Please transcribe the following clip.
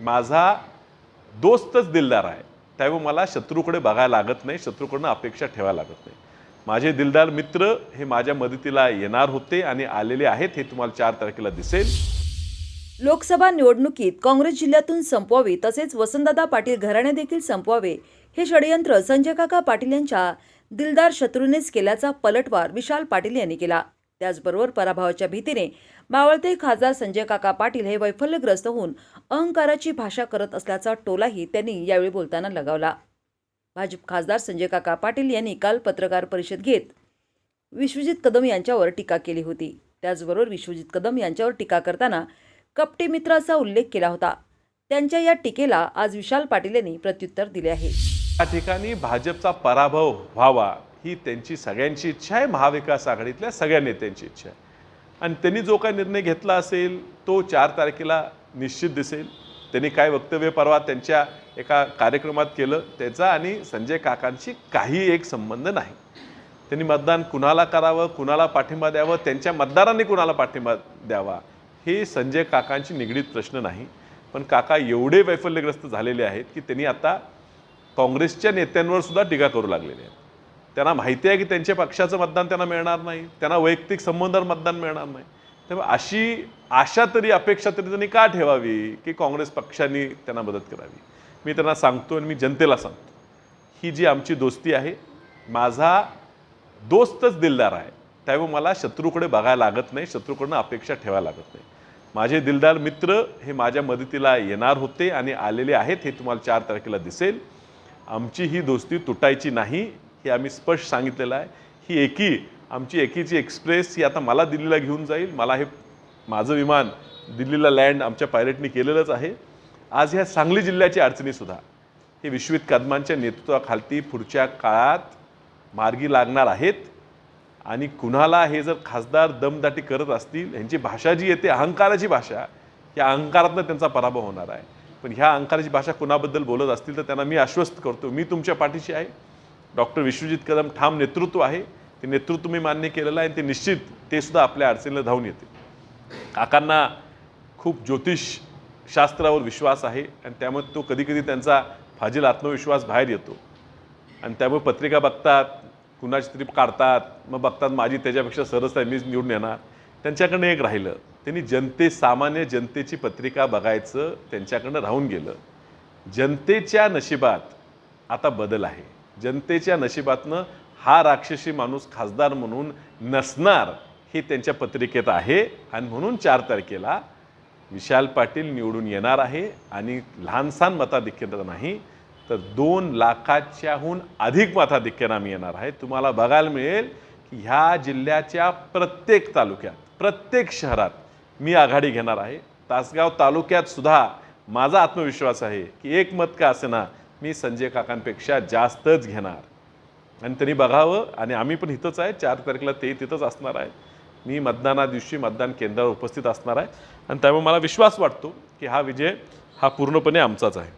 माझा दोस्तच दिलदार आहे. त्यामुळे मला शत्रूकडे बघायला लागत नाही शत्रूकडनं अपेक्षा ठेवायला लागत नाही. माझे दिलदार मित्र हे माझ्या मदतीला येणार होते आणि आलेले आहेत हे तुम्हाला चार तारखेला दिसेल. लोकसभा निवडणुकीत काँग्रेस जिल्ह्यातून संपवावी तसेच वसंतदादा पाटील घराणे देखील संपवावे हे षडयंत्र संजय काका पाटील यांच्या दिलदार शत्रूनेच केल्याचा पलटवार विशाल पाटील यांनी केला. त्याचबरोबर पराभवाच्या भीतीने मावळते खासदार संजय काका पाटील हे वैफल्यग्रस्त होऊन अहंकाराची भाषा करत असल्याचा टोलाही त्यांनी यावेळी बोलताना लगावला. भाजप खासदार संजय काका पाटील यांनी काल पत्रकार परिषद घेत विश्वजित कदम यांच्यावर टीका केली होती. त्याचबरोबर विश्वजित कदम यांच्यावर टीका करताना कपटी मित्राचा उल्लेख केला होता. त्यांच्या या टीकेला आज विशाल पाटील यांनी प्रत्युत्तर दिले आहे. या ठिकाणी भाजपचा पराभव व्हावा ही त्यांची सगळ्यांची इच्छा आहे महाविकास आघाडीतल्या सगळ्या नेत्यांची इच्छा आहे. आणि त्यांनी जो काय निर्णय घेतला असेल तो चार तारखेला निश्चित दिसेल. त्यांनी काय वक्तव्य परवा त्यांच्या एका कार्यक्रमात केलं त्याचा आणि संजय काकांशी काही एक संबंध नाही. त्यांनी मतदान कुणाला करावं कुणाला पाठिंबा द्यावं त्यांच्या मतदारांनी कुणाला पाठिंबा द्यावा हे संजय काकांशी निगडीत प्रश्न नाही. पण काका एवढे वैफल्यग्रस्त झालेले आहेत की त्यांनी आता काँग्रेसच्या नेत्यांवर सुद्धा टीका करू लागलेले आहेत. त्यांना माहिती आहे की त्यांच्या पक्षाचं मतदान त्यांना मिळणार नाही त्यांना वैयक्तिक संबंधावर मतदान मिळणार नाही. त्यामुळे अशी आशा तरी अपेक्षा तरी त्यांनी का ठेवावी की काँग्रेस पक्षाने त्यांना मदत करावी? मी त्यांना सांगतो आणि मी जनतेला सांगतो ही जी आमची दोस्ती आहे माझा दोस्तच दिलदार आहे. त्यामुळे मला शत्रूकडे बघायला लागत नाही शत्रूकडनं अपेक्षा ठेवायला लागत नाही. माझे दिलदार मित्र हे माझ्या मदतीला येणार होते आणि आलेले आहेत हे तुम्हाला चार तारखेला दिसेल. आमची ही दोस्ती तुटायची नाही. हे आम्ही स्पष्ट सांगितलेलं आहे. ही एकी आमची एकीची एक्सप्रेस ही आता मला दिल्लीला घेऊन जाईल. मला हे माझं विमान दिल्लीला लँड आमच्या पायलटनी केलेलंच आहे. आज ह्या सांगली जिल्ह्याच्या अडचणीसुद्धा हे विश्वित कदमांच्या नेतृत्वाखालती पुढच्या काळात मार्गी लागणार आहेत. आणि कुणाला हे जर खासदार दमदाटी करत असतील ह्यांची भाषा जी येते अहंकाराची भाषा या अहंकारातनं त्यांचा पराभव होणार आहे. पण ह्या अहंकाराची भाषा कुणाबद्दल बोलत असतील तर त्यांना मी आश्वस्त करतो. मी तुमच्या पाठीशी आहे. डॉक्टर विश्वजित कदम ठाम नेतृत्व आहे. ते नेतृत्व मी मान्य केलेलं आहे आणि ते निश्चित ते सुद्धा आपल्या अडचणीला धावून येते काकांना खूप ज्योतिष शास्त्रावर विश्वास आहे आणि त्यामुळे तो कधीकधी त्यांचा फाजील आत्मविश्वास बाहेर येतो. आणि त्यामुळे पत्रिका बघतात कुणाची तरी काढतात मग बघतात माझी त्याच्यापेक्षा सरस आहे मीच निवडून येणार. त्यांच्याकडनं एक राहिलं. त्यांनी जनते सामान्य जनतेची पत्रिका बघायचं त्यांच्याकडनं राहून गेलं. जनतेच्या नशिबात आता बदल आहे. जनतेच्या नशिबातनं हा राक्षसी माणूस खासदार म्हणून नसणार हे त्यांच्या पत्रिकेत आहे. आणि म्हणून चार तारखेला विशाल पाटील निवडून येणार आहे आणि लहानसहान मताधिक्यता नाही तर दोन लाखाच्याहून अधिक मताधिक्यानं आम्ही येणार आहे. तुम्हाला बघायला मिळेल की ह्या जिल्ह्याच्या प्रत्येक तालुक्यात प्रत्येक शहरात मी आघाडी घेणार आहे. तासगाव तालुक्यात सुद्धा माझा आत्मविश्वास आहे की एक मत का असेना मी संजय काकांपेक्षा जास्तच घेणार. आणि त्यांनी बघावं आणि आम्ही पण इथंच आहे चार तारखेला ते तिथंच असणार आहे मी मतदाना दिवशी मतदान केंद्रावर उपस्थित असणार आहे. आणि त्यामुळे मला विश्वास वाटतो की हा विजय हा पूर्णपणे आमचाच आहे.